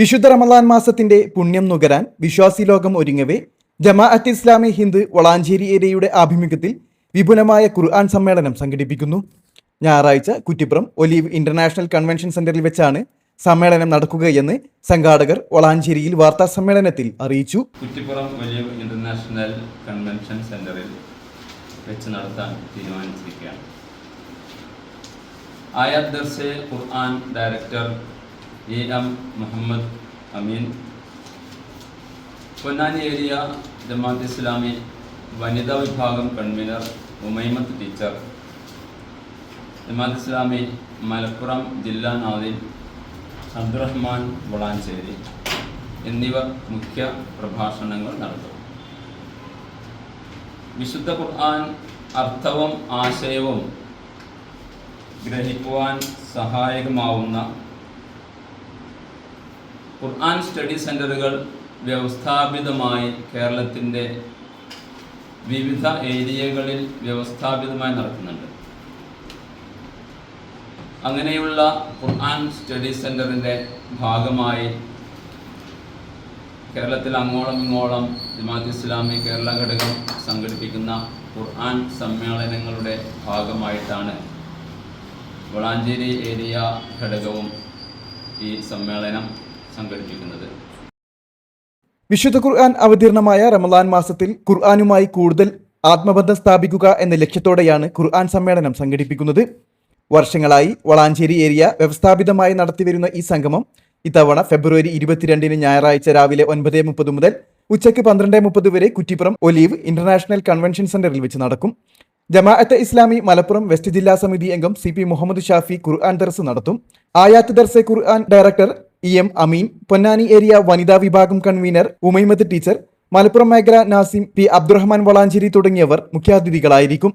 വിശുദ്ധ റമദാൻ മാസത്തിന്റെ പുണ്യം നുകരാൻ വിശ്വാസി ലോകം ഒരുങ്ങവേ. ജമാഅത്ത് ഇസ്ലാമി ഹിന്ദ് വളാഞ്ചേരി ഏരിയയുടെ ആഭിമുഖ്യത്തിൽ വിപുലമായ ഖുർആൻ സമ്മേളനം സംഘടിപ്പിക്കുന്നു. ഞായറാഴ്ച കുറ്റിപ്പുറം ഒലീവ് ഇന്റർനാഷണൽ കൺവെൻഷൻ സെന്ററിൽ വെച്ചാണ് സമ്മേളനം നടക്കുകയെന്ന് സംഘാടകർ വളാഞ്ചേരിയിൽ വാർത്താ സമ്മേളനത്തിൽ അറിയിച്ചു. കുറ്റിപ്പുറം വലിയ ഇന്റർനാഷണൽ കൺവെൻഷൻ സെന്ററിൽ വെച്ച് നടത്താൻ തീരുമാനിച്ചിരിക്കുകയാണ്. Ayath Darse Quran director A Muhammad Ameen Ponnani area Jamaat Islami വനിതാ വിഭാഗം കൺവീനർ ഉമൈമത്ത് ടീച്ചർ ജമാഅത്ത് ഇസ്ലാമി മലപ്പുറം ജില്ലാ നാദിൻ അബ്ദുറഹ്മാൻ വളാഞ്ചേരി എന്നിവർ മുഖ്യ പ്രഭാഷണങ്ങൾ നടത്തും. വിശുദ്ധ ഖുർആൻ അർത്ഥവും ആശയവും ഗ്രഹിക്കുവാൻ സഹായകമാവുന്ന ഖുർആൻ സ്റ്റഡി സെന്ററുകൾ വ്യവസ്ഥാപിതമായി കേരളത്തിന്റെ വിവിധ ഏരിയകളിൽ വ്യവസ്ഥാപിതമായി നടക്കുന്നുണ്ട് അങ്ങനെയുള്ള ഖുർആൻ സ്റ്റഡി സെന്ററിന്റെ ഭാഗമായി കേരളത്തിൽ അങ്ങോളം ഇങ്ങോളം ജമാഅത്ത് ഇസ്ലാമി കേരള ഘടകം സംഘടിപ്പിക്കുന്ന ഖുർആൻ സമ്മേളനങ്ങളുടെ ഭാഗമായിട്ടാണ് വളാഞ്ചേരി ഏരിയ ഘടകവും ഈ സമ്മേളനം സംഘടിപ്പിക്കുന്നത്. വിശുദ്ധ ഖുർആൻ അവതീർണമായ റമദാൻ മാസത്തിൽ ഖുർആാനുമായി കൂടുതൽ ആത്മബന്ധം സ്ഥാപിക്കുക എന്ന ലക്ഷ്യത്തോടെയാണ് ഖുർആൻ സമ്മേളനം സംഘടിപ്പിക്കുന്നത്. വർഷങ്ങളായി വളാഞ്ചേരി ഏരിയ വ്യവസ്ഥാപിതമായി നടത്തിവരുന്ന ഈ സംഗമം ഇത്തവണ ഫെബ്രുവരി ഇരുപത്തിരണ്ടിന് ഞായറാഴ്ച രാവിലെ ഒൻപത് മുപ്പത് മുതൽ ഉച്ചയ്ക്ക് പന്ത്രണ്ട് മുപ്പത് വരെ കുറ്റിപ്പുറം ഒലീവ് ഇന്റർനാഷണൽ കൺവെൻഷൻ സെന്ററിൽ വെച്ച് നടക്കും. ജമാഅത്ത് ഇസ്ലാമി മലപ്പുറം വെസ്റ്റ് ജില്ലാ സമിതി അംഗം സി പി മുഹമ്മദ് ഷാഫി ഖുർആൻ ദർസ് നടത്തും. Ayath Darse Quran director E M Ameen Ponnani area വനിതാ വിഭാഗം കൺവീനർ ഉമൈമത്ത് ടീച്ചർ മലപ്പുറം മേഖല നാസിം പി അബ്ദുറഹ്മാൻ വളാഞ്ചേരി തുടങ്ങിയവർ മുഖ്യാതിഥികളായിരിക്കും.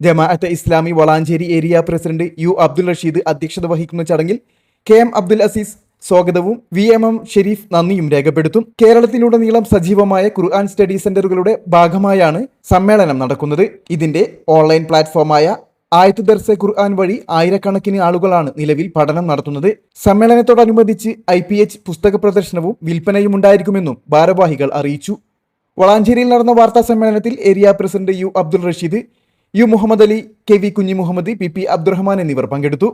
Jamaat Islami Valanchery area president U Abdul Rasheed അധ്യക്ഷത വഹിക്കുന്ന ചടങ്ങിൽ കെ എം അബ്ദുൽ അസീസ് സ്വാഗതവും വി എം എം ഷെരീഫ് നന്ദിയും രേഖപ്പെടുത്തും. കേരളത്തിലുടനീളം സജീവമായ ഖുർആൻ സ്റ്റഡി സെന്ററുകളുടെ ഭാഗമായാണ് സമ്മേളനം നടക്കുന്നത്. ഇതിന്റെ ഓൺലൈൻ പ്ലാറ്റ്ഫോമായ ആയത്ത് ദർസെ ഖുർആൻ വഴി ആയിരക്കണക്കിന് ആളുകളാണ് നിലവിൽ പഠനം നടത്തുന്നത്. സമ്മേളനത്തോടനുബന്ധിച്ച് ഐ പി എച്ച് പുസ്തക പ്രദർശനവും വിൽപ്പനയും ഉണ്ടായിരിക്കുമെന്നും ഭാരവാഹികൾ അറിയിച്ചു. വളാഞ്ചേരിയിൽ നടന്ന വാർത്താ സമ്മേളനത്തിൽ area president U Abdul Rasheed U Muhammad Ali K V Kunhi Muhammad P P Abdurahman എന്നിവർ പങ്കെടുത്തു.